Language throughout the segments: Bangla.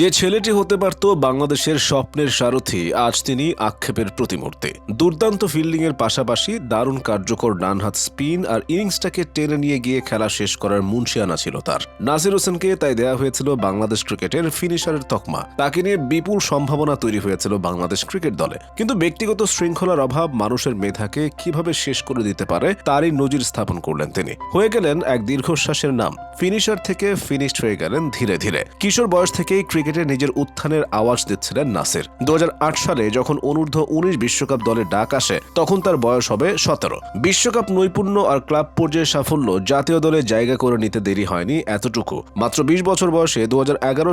যে ছেলেটি হতে পারত বাংলাদেশের স্বপ্নের সারথি, আজ তিনি আক্ষেপের প্রতিমূর্তি। দুর্দান্ত ফিল্ডিংয়ের পাশাপাশি দারুণ কার্যকর ডানহাত স্পিন আর ইনিংসটাকে টেনে নিয়ে গিয়ে খেলা শেষ করার মুন্সিয়ানা ছিল তার। নাসির হোসেনকে তাই দেয়া হয়েছিল বাংলাদেশ ক্রিকেটের ফিনিশারের তকমা। তাকে নিয়ে বিপুল সম্ভাবনা তৈরি হয়েছিল বাংলাদেশ ক্রিকেট দলে। কিন্তু ব্যক্তিগত শৃঙ্খলার অভাব মানুষের মেধাকে কীভাবে শেষ করে দিতে পারে, তারই নজির স্থাপন করলেন তিনি। হয়ে গেলেন এক দীর্ঘশ্বাসের নাম। ফিনিশার থেকে ফিনিশড হয়ে গেলেন ধীরে ধীরে। কিশোর বয়স থেকেই ক্রিকেটে নিজের উত্থানের আওয়াজ দিচ্ছিলেন নাসির। দু হাজার আট সালে যখন অনূর্ধ্ব উনিশ বিশ্বকাপ দলে ডাক আসে, তখন তার বয়স হবে সতেরো। বিশ্বকাপ নৈপুণ্য আর ক্লাব পর্যায়ে সাফল্য জাতীয় দলে জায়গা করে নিতে দেরি হয়নি এতটুকু। মাত্র বিশ বছর বয়সে দু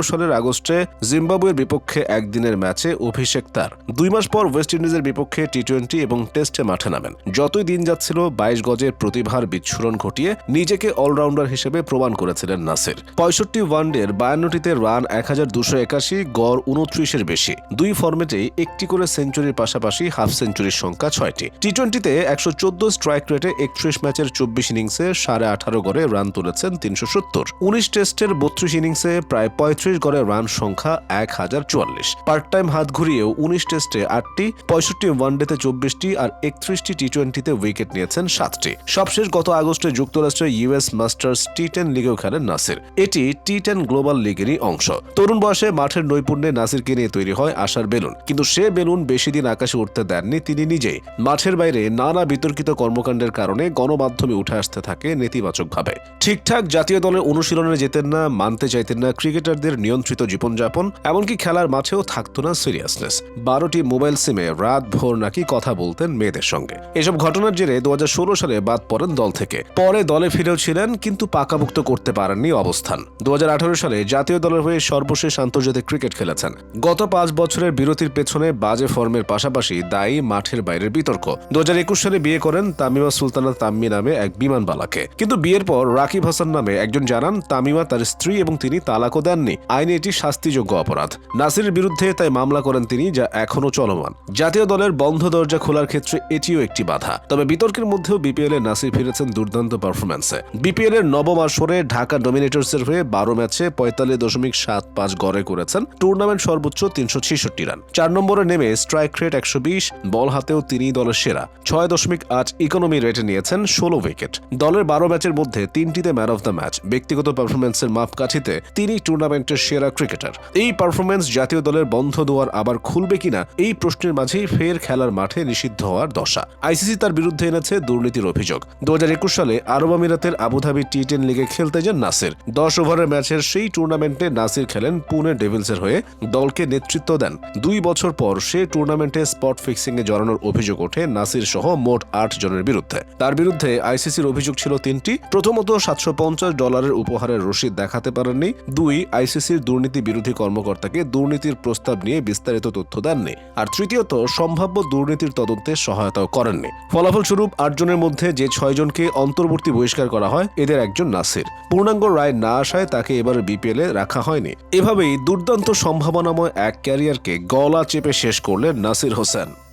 সালের আগস্টে জিম্বাবুয়ের বিপক্ষে একদিনের ম্যাচে অভিষেক তার। দুই মাস পর ওয়েস্ট ইন্ডিজের বিপক্ষে টি টোয়েন্টি এবং টেস্টে মাঠে নামেন। যতই দিন যাচ্ছিল, বাইশ গজের প্রতিভার বিচ্ছুরণ ঘটিয়ে নিজেকে অলরাউন্ডার হিসেবে প্রমাণ করেছিলেন নাসির। পঁয়ষট্টি ওয়ানডের বায়ান্নটিতে রান এক হাজার দুশো একাশি গড় উনত্রিশের বেশি। দুই ফর্মেটেই একটি করে সেঞ্চুরির পাশাপাশি হাফ সেঞ্চুরির সংখ্যা ছয়টি। টি টোয়েন্টিতে একশো চোদ্দ স্ট্রাইক রেটে একত্রিশ ম্যাচের চব্বিশ ইনিংসে সাড়ে আঠারো গড়ে রান তুলেছেন তিনশো সত্তর। উনিশ টেস্টের বত্রিশ ইনিংসে প্রায় পঁয়ত্রিশ গড়ে রান সংখ্যা এক হাজার চুয়াল্লিশ। পার্ট টাইম হাত ঘুরিয়েও উনিশ টেস্টে আটটি, পঁয়ষট্টি ওয়ানডেতে চব্বিশটি আর একত্রিশটি টি টোয়েন্টিতে উইকেট নিয়েছেন সাতটি। সবশেষ গত আগস্টে যুক্তরাষ্ট্রের ইউএস মাস্টার্স টি টেন লিগেও খেলেন নাসির। এটি টি টেন গ্লোবাল লিগেরই অংশ। তরুণ বয়সে মাঠের নৈপুণ্যে নাসিরকে নিয়ে তৈরি হয় আশার বেলুন। কিন্তু সে বেলুন বেশি দিন আকাশে উঠতে দেননি তিনি নিজেই। মাঠের বাইরে নানা বিতর্কিত কর্মকাণ্ডের কারণে গণমাধ্যমে উঠে আসতে থাকে নেতিবাচকভাবে। ঠিকঠাক জাতীয় দলের অনুশীলনে যেতেন না, মানতে চাইতেন না ক্রিকেটারদের নিয়ন্ত্রিত জীবনযাপন, এমনকি খেলার মাঠেও থাকতো না সিরিয়াসনেস বারোটি মোবাইল সিমে রাত ভোর নাকি কথা বলতেন মেয়েদের সঙ্গে। এসব ঘটনার জেরে দু হাজার ষোলো সালে বাদ পড়েন দল থেকে। পরে দলে ফিরেও ছিলেন, কিন্তু পাকাভুক্ত করতে পারেননি অবস্থান। দু হাজার আঠারো সালে জাতীয় দলের হয়ে সর্বশেষ আন্তর্জাতিক ক্রিকেট খেলেছেন। গত পাঁচ বছরের বিরতির পেছনে বাজে ফর্মের পাশাপাশি দায়ী মাঠের বাইরের বিতর্ক। দু হাজার একুশ সালে বিয়ে করেন তামিমা সুলতানা তাম্মি নামে এক বিমানবালাকে কিন্তু বিয়ের পর রাকিব হাসান নামে একজন জানান, তামিমা তার স্ত্রী এবং তিনি তালাকও দেননি। আইনে এটি শাস্তিযোগ্য অপরাধ। নাসিরের বিরুদ্ধে তাই মামলা করেন তিনি, যা এখনও চলমান। জাতীয় দলের বন্ধ দরজা খোলার ক্ষেত্রে এটিও একটি বাধা। তবে বিতর্কের মধ্যেও বিপিএল এ নাসির ফিরেছেন দুর্দান্ত পারফরম্যান্সে। বিপিএল এর নবম আসরে ঢাকা ডমিনেটর্সের হয়ে বারো ম্যাচে পঁয়তাল্লিশ দশমিক সাত পাঁচ গড়ে করেছেন টুর্নামেন্ট সর্বোচ্চ তিনশো ছেষট্টি রান। চার নম্বরে নেমে স্ট্রাইক রেট একশো বিশ বল হাতেও তিনি দলের সেরা। ছয় দশমিক আট ইকোনমি রেটে নিয়েছেন ষোলো উইকেট দলের বারো ম্যাচের মধ্যে তিনটিতে ম্যান অফ দ্য ম্যাচ ব্যক্তিগত পারফরমেন্সের মাপকাঠিতে তিনি টুর্নামেন্টের সেরা ক্রিকেটার এই পারফরমেন্স জাতীয় দলের বন্ধ দুয়ার আবার খুলবে কিনা, এই প্রশ্নের মাঝেই ফের খেলার মাঠে নিষিদ্ধ হওয়ার দশা। আইসিসি তার বিরুদ্ধে এনেছে দুর্নীতির অভিযোগ। দু হাজার একুশ সালে আরব আমিরাতের আবুধাবি টি টেন লিগে খেলতে যান নাসির। দশ ওভারের ম্যাচের সেই টুর্নামেন্টে নাসির খেলেন পুনে ডেভিলসের হয়ে দলকে নেতৃত্ব দেন। দুই বছর পর সে টুর্নামেন্টে স্পট ফিক্সিং এ জড়ানোর অভিযোগ ওঠে নাসির সহ মোট আট জনের বিরুদ্ধে। তার বিরুদ্ধে আইসিসির অভিযোগ ছিল তিনটি। প্রথমত, সাতশো পঞ্চাশ ডলারের উপহারের রসিদ দেখাতে পারেননি। দুই, আইসিসির দুর্নীতি বিরোধী কর্মকর্তাকে দুর্নীতির প্রস্তাব নিয়ে বিস্তারিত তথ্য দেননি। আর তৃতীয়ত, সম্ভাব্য দুর্নীতির তদন্তে সহায়তাও করেননি। ফলাফলস্বরূপ আটজনের মধ্যে যে ছয়জনকে অন্তর্বর্তী বহিষ্কার করা হয়, এদের একজন নাসির। পূর্ণাঙ্গ রায় না আসায় তাকে এবার বিপিএল রাখা হয়নি। এভাবেই দুর্দান্ত সম্ভাবনাময় এক ক্যারিয়ারকে গলা চেপে শেষ করলেন নাসির হোসেন।